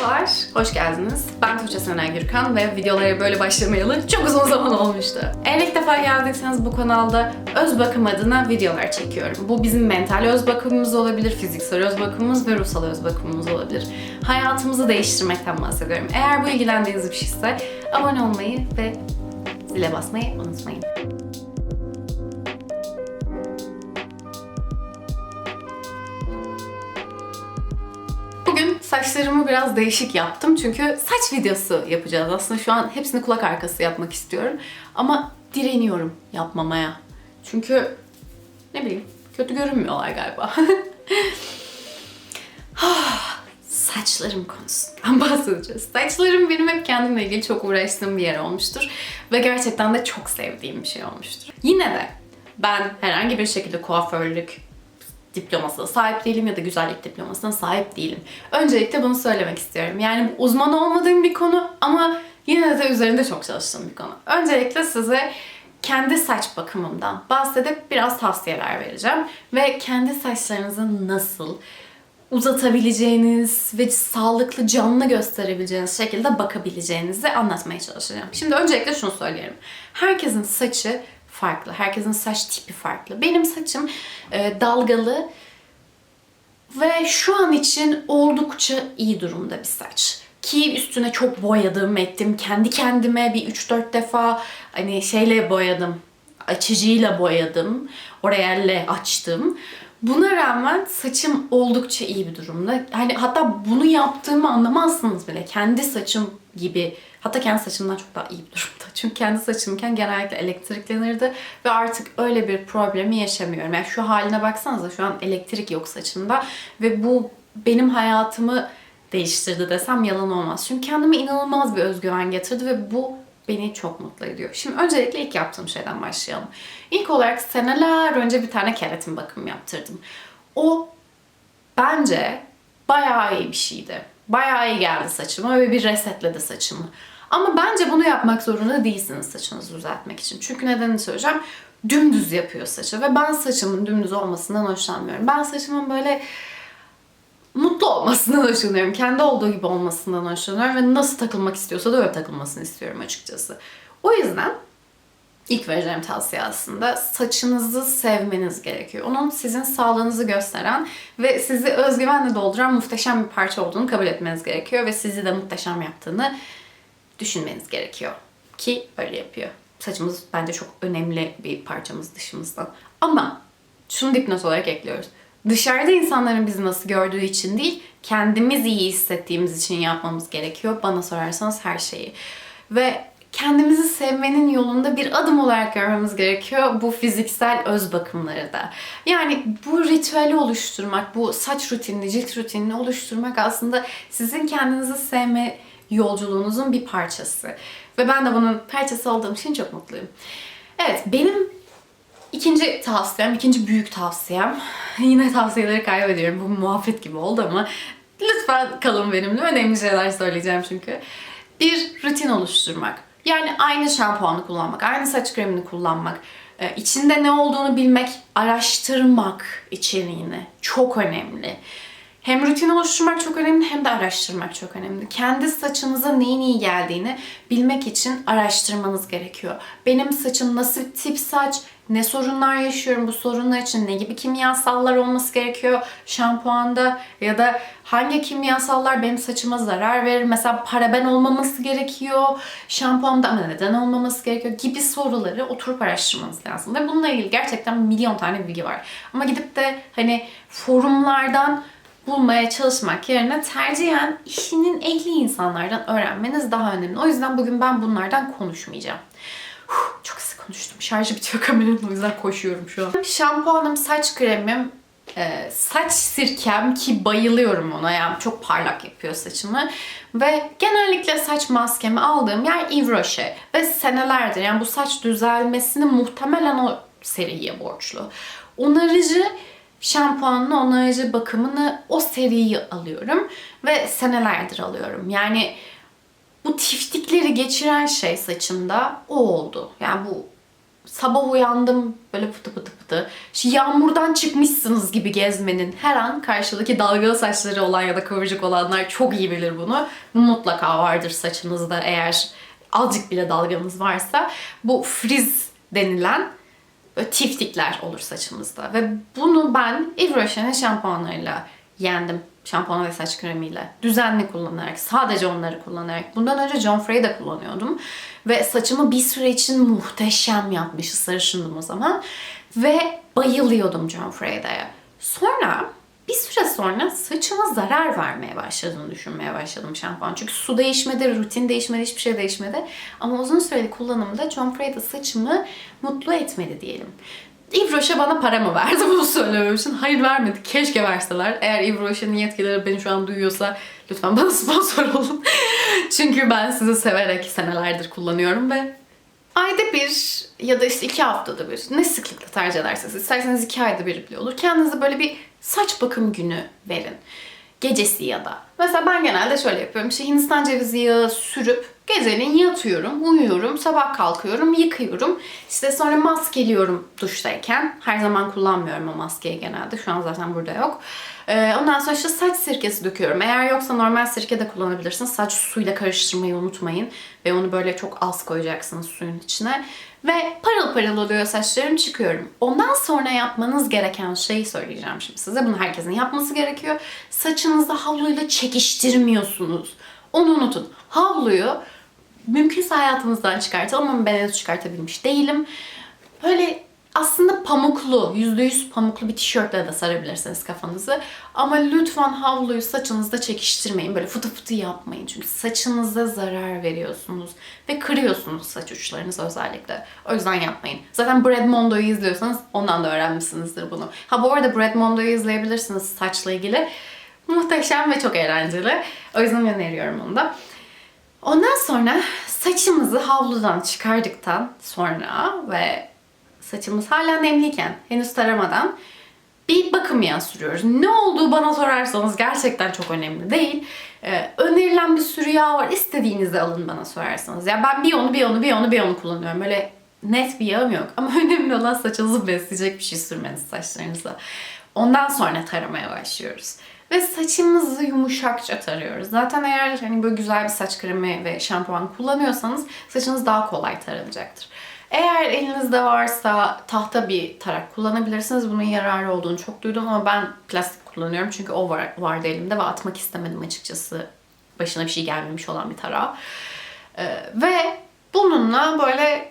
Merhabalar, hoş geldiniz. Ben Tuğçe Sener Gürkan ve videolara böyle başlamayalı çok uzun zaman olmuştu. Eğer ilk defa geldiyseniz bu kanalda öz bakım adına videolar çekiyorum. Bu bizim mental öz bakımımız olabilir, fiziksel öz bakımımız ve ruhsal öz bakımımız olabilir. Hayatımızı değiştirmekten bahsediyorum. Eğer bu ilgilendiğiniz bir şeyse abone olmayı ve zile basmayı unutmayın. Saçlarımı biraz değişik yaptım çünkü saç videosu yapacağız. Aslında şu an hepsini kulak arkası yapmak istiyorum. Ama direniyorum yapmamaya. Çünkü ne bileyim kötü görünmüyorlar galiba. Ah, Saçlarım konusundan bahsedeceğiz. Saçlarım benim hep kendimle ilgili çok uğraştığım bir yer olmuştur. Ve gerçekten de çok sevdiğim bir şey olmuştur. Yine de ben herhangi bir şekilde kuaförlük diplomasına sahip değilim ya da güzellik diplomasına sahip değilim. Öncelikle bunu söylemek istiyorum. Yani uzman olmadığım bir konu ama yine de üzerinde çok çalıştığım bir konu. Öncelikle size kendi saç bakımımdan bahsedip biraz tavsiyeler vereceğim. Ve kendi saçlarınızı nasıl uzatabileceğiniz ve sağlıklı, canlı gösterebileceğiniz şekilde bakabileceğinizi anlatmaya çalışacağım. Şimdi öncelikle şunu söyleyelim. Herkesin saçı farklı. Herkesin saç tipi farklı. Benim saçım e, dalgalı ve şu an için oldukça iyi durumda bir saç. Ki üstüne çok boyadım, ettim. Kendi kendime bir 3-4 defa hani şeyle boyadım. Açıcıyla boyadım. Orayelle açtım. Buna rağmen saçım oldukça iyi bir durumda. Hani hatta bunu yaptığımı anlamazsınız bile. Kendi saçım gibi hatta kendi saçımdan çok daha iyi bir durumda. Çünkü kendi saçımken genellikle elektriklenirdi ve artık öyle bir problemi yaşamıyorum. Yani şu haline baksanıza şu an elektrik yok saçımda ve bu benim hayatımı değiştirdi desem yalan olmaz. Çünkü kendime inanılmaz bir özgüven getirdi ve bu beni çok mutlu ediyor. Şimdi öncelikle ilk yaptığım şeyden başlayalım. İlk olarak seneler önce bir tane keratin bakımı yaptırdım. O bence bayağı iyi bir şeydi. Bayağı iyi geldi saçıma ve bir resetledi saçımı. Ama bence bunu yapmak zorunda değilsiniz saçınızı düzeltmek için. Çünkü nedenini söyleyeceğim. Dümdüz yapıyor saçı ve ben saçımın dümdüz olmasından hoşlanmıyorum. Ben saçımın böyle mutlu olmasından hoşlanıyorum. Kendi olduğu gibi olmasından hoşlanıyorum ve nasıl takılmak istiyorsa da öyle takılmasını istiyorum açıkçası. O yüzden ilk vereceğim tavsiye aslında saçınızı sevmeniz gerekiyor. Onun sizin sağlığınızı gösteren ve sizi özgüvenle dolduran muhteşem bir parça olduğunu kabul etmeniz gerekiyor ve sizi de muhteşem yaptığını düşünmeniz gerekiyor. Ki öyle yapıyor. Saçımız bence çok önemli bir parçamız dışımızdan. Ama şunu dipnot olarak ekliyoruz. Dışarıda insanların bizi nasıl gördüğü için değil, kendimiz iyi hissettiğimiz için yapmamız gerekiyor. Bana sorarsanız her şeyi. Ve kendimizi sevmenin yolunda bir adım olarak görmemiz gerekiyor bu fiziksel öz bakımları da. Yani bu ritüeli oluşturmak, bu saç rutinini, cilt rutinini oluşturmak aslında sizin kendinizi sevme yolculuğunuzun bir parçası. Ve ben de bunun parçası olduğum için çok mutluyum. Evet, benim İkinci tavsiyem, ikinci büyük tavsiyem. Yine tavsiyeleri kaybediyorum. Bu muhabbet gibi oldu ama lütfen kalın benimle. Önemli şeyler söyleyeceğim çünkü. Bir rutin oluşturmak. Yani aynı şampuanı kullanmak, aynı saç kremini kullanmak, e, içinde ne olduğunu bilmek, araştırmak içeriğini çok önemli. Hem rutin oluşturmak çok önemli hem de araştırmak çok önemli. Kendi saçınıza neyin iyi geldiğini bilmek için araştırmanız gerekiyor. Benim saçım nasıl tip saç, ne sorunlar yaşıyorum, bu sorunlar için ne gibi kimyasallar olması gerekiyor şampuanda ya da hangi kimyasallar benim saçıma zarar verir. Mesela paraben olmaması gerekiyor şampuanda ama neden olmaması gerekiyor gibi soruları oturup araştırmanız lazım. Ve bununla ilgili gerçekten milyon tane bilgi var. Ama gidip de hani forumlardan bulmaya çalışmak yerine tercihen işinin ehli insanlardan öğrenmeniz daha önemli. O yüzden bugün ben bunlardan konuşmayacağım. Konuştum. Şarjı bitiyor kameranın o yüzden koşuyorum şu an. Şampuanım, saç kremim, e, saç sirkem ki bayılıyorum ona yani çok parlak yapıyor saçımı. Ve genellikle saç maskemi aldığım yer Yves Rocher. Ve senelerdir yani bu saç düzelmesini muhtemelen o seriye borçlu. Onarıcı şampuanını, onarıcı bakımını o seriyi alıyorum ve senelerdir alıyorum. Yani bu tiftikleri geçiren şey saçımda o oldu. Yani bu sabah uyandım böyle pıtı pıtı pıtı. Şu yağmurdan çıkmışsınız gibi gezmenin her an karşıdaki dalgalı saçları olan ya da kıvırcık olanlar çok iyi bilir bunu. Mutlaka vardır saçınızda eğer azıcık bile dalganız varsa. Bu friz denilen böyle tiftikler olur saçımızda. Ve bunu ben Yves Rocher'in şampuanlarıyla yendim. Şampuan ve saç kremiyle. Düzenli kullanarak, sadece onları kullanarak. Bundan önce John Frey de kullanıyordum. Ve saçımı bir süre için muhteşem yapmış. Sarışındım o zaman. Ve bayılıyordum John Frey'de. Sonra bir süre sonra saçıma zarar vermeye başladığını düşünmeye başladım şampuan. Çünkü su değişmedi, rutin değişmedi, hiçbir şey değişmedi. Ama uzun süreli kullanımda John Frey'de saçımı mutlu etmedi diyelim. Yves Rocher bana para mı verdi bunu söylemem için? Hayır vermedi. Keşke verseler. Eğer Yves Rocher'in yetkileri beni şu an duyuyorsa lütfen bana sponsor olun. Çünkü ben sizi severek senelerdir kullanıyorum ve ayda bir ya da işte iki haftada bir ne sıklıkla tercih ederseniz isterseniz iki ayda bir bile olur. Kendinize böyle bir saç bakım günü verin. Gecesi ya da. Mesela ben genelde şöyle yapıyorum. İşte Hindistan cevizi yağı sürüp geceleyin yatıyorum, uyuyorum, sabah kalkıyorum, yıkıyorum. İşte sonra maskeliyorum duştayken. Her zaman kullanmıyorum o maskeyi genelde. Şu an zaten burada yok. Ee, ondan sonra işte saç sirkesi döküyorum. Eğer yoksa normal sirke de kullanabilirsiniz. Saç suyla karıştırmayı unutmayın. Ve onu böyle çok az koyacaksınız suyun içine. Ve parıl parıl oluyor saçlarım çıkıyorum. Ondan sonra yapmanız gereken şeyi söyleyeceğim şimdi size. Bunu herkesin yapması gerekiyor. Saçınızı havluyla çekiştirmiyorsunuz. Onu unutun. Havluyu mümkünse hayatınızdan çıkartın ama ben henüz çıkartabilmiş değilim. Böyle aslında pamuklu, %100 pamuklu bir tişörtle de sarabilirsiniz kafanızı. Ama lütfen havluyu saçınızda çekiştirmeyin. Böyle fıtı fıtı yapmayın. Çünkü saçınıza zarar veriyorsunuz. Ve kırıyorsunuz saç uçlarınızı özellikle. O yüzden yapmayın. Zaten Brad Mondo'yu izliyorsanız ondan da öğrenmişsinizdir bunu. Ha bu arada Brad Mondo'yu izleyebilirsiniz saçla ilgili. Muhteşem ve çok eğlenceli. O yüzden öneriyorum onu da. Ondan sonra saçımızı havludan çıkardıktan sonra ve saçımız hala nemliyken, henüz taramadan bir bakım yağı sürüyoruz. Ne olduğu bana sorarsanız gerçekten çok önemli değil. Ee, önerilen bir sürü yağ var. İstediğinizi alın bana sorarsanız. Ya ben bir onu, bir onu, bir onu, bir onu kullanıyorum. Böyle net bir yağım yok. Ama önemli olan saçınızı besleyecek bir şey sürmeniz saçlarınıza. Ondan sonra taramaya başlıyoruz. Ve saçımızı yumuşakça tarıyoruz. Zaten eğer hani böyle güzel bir saç kremi ve şampuan kullanıyorsanız saçınız daha kolay taranacaktır. Eğer elinizde varsa tahta bir tarak kullanabilirsiniz. Bunun yararı olduğunu çok duydum ama ben plastik kullanıyorum. Çünkü o var, vardı elimde ve atmak istemedim açıkçası. Başına bir şey gelmemiş olan bir tarağı. Ee, ve bununla böyle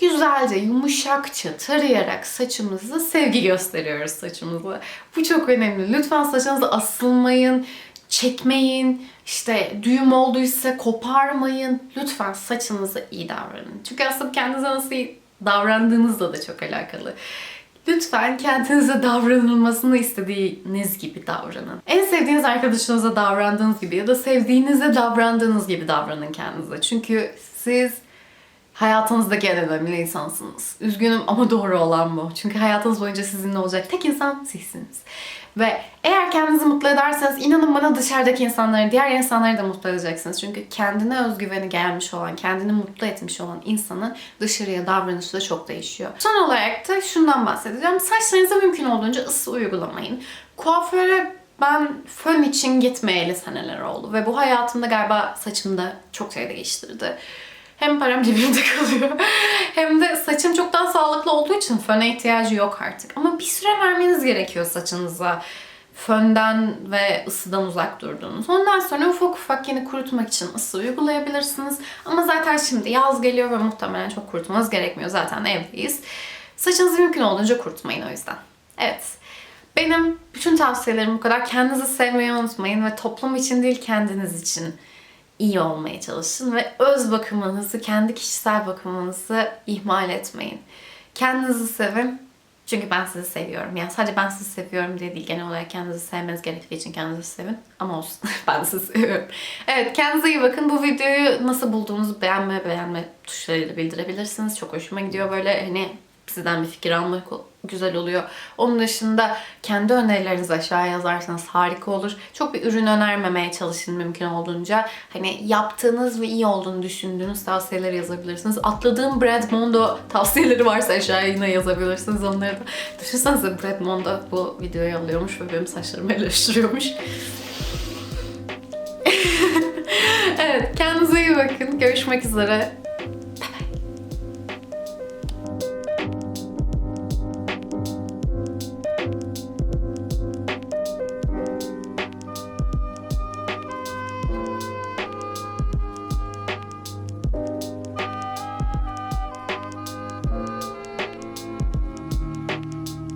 güzelce, yumuşakça tarayarak saçımızı sevgi gösteriyoruz saçımızı. Bu çok önemli. Lütfen saçınızı asılmayın, çekmeyin, işte düğüm olduysa koparmayın. Lütfen saçınıza iyi davranın. Çünkü aslında kendinize nasıl davrandığınızla da çok alakalı. Lütfen kendinize davranılmasını istediğiniz gibi davranın. En sevdiğiniz arkadaşınıza davrandığınız gibi ya da sevdiğinize davrandığınız gibi davranın kendinize. Çünkü siz hayatınızdaki en önemli insansınız. Üzgünüm ama doğru olan bu. Çünkü hayatınız boyunca sizinle olacak tek insan sizsiniz. Ve eğer kendinizi mutlu ederseniz inanın bana dışarıdaki insanları, diğer insanları da mutlu edeceksiniz. Çünkü kendine özgüveni gelmiş olan, kendini mutlu etmiş olan insanın dışarıya davranışı da çok değişiyor. Son olarak da şundan bahsedeceğim. Saçlarınıza mümkün olduğunca ısı uygulamayın. Kuaföre ben fön için gitmeyeli seneler oldu ve bu hayatımda galiba saçımda çok şey değiştirdi. Hem param cebimde kalıyor hem de saçım çok daha sağlıklı olduğu için föne ihtiyacı yok artık. Ama bir süre vermeniz gerekiyor saçınıza. Fönden ve ısıdan uzak durduğunuz. Ondan sonra ufak ufak yine kurutmak için ısı uygulayabilirsiniz. Ama zaten şimdi yaz geliyor ve muhtemelen çok kurutmanız gerekmiyor. Zaten evdeyiz. Saçınızı mümkün olduğunca kurutmayın o yüzden. Evet. Benim bütün tavsiyelerim bu kadar. Kendinizi sevmeyi unutmayın ve toplum için değil kendiniz için iyi olmaya çalışın ve öz bakımınızı, kendi kişisel bakımınızı ihmal etmeyin. Kendinizi sevin. Çünkü ben sizi seviyorum. Yani sadece ben sizi seviyorum diye değil. Genel olarak kendinizi sevmeniz gerektiği için kendinizi sevin. Ama olsun. ben sizi seviyorum. Evet kendinize iyi bakın. Bu videoyu nasıl bulduğunuzu beğenme beğenme tuşlarıyla bildirebilirsiniz. Çok hoşuma gidiyor böyle hani sizden bir fikir almak güzel oluyor. Onun dışında kendi önerilerinizi aşağıya yazarsanız harika olur. Çok bir ürün önermemeye çalışın mümkün olduğunca. Hani yaptığınız ve iyi olduğunu düşündüğünüz tavsiyeleri yazabilirsiniz. Atladığım Brad Mondo tavsiyeleri varsa aşağıya yine yazabilirsiniz onları da. Düşünsenize Brad Mondo bu videoyu alıyormuş ve benim saçlarımı eleştiriyormuş. evet kendinize iyi bakın. Görüşmek üzere.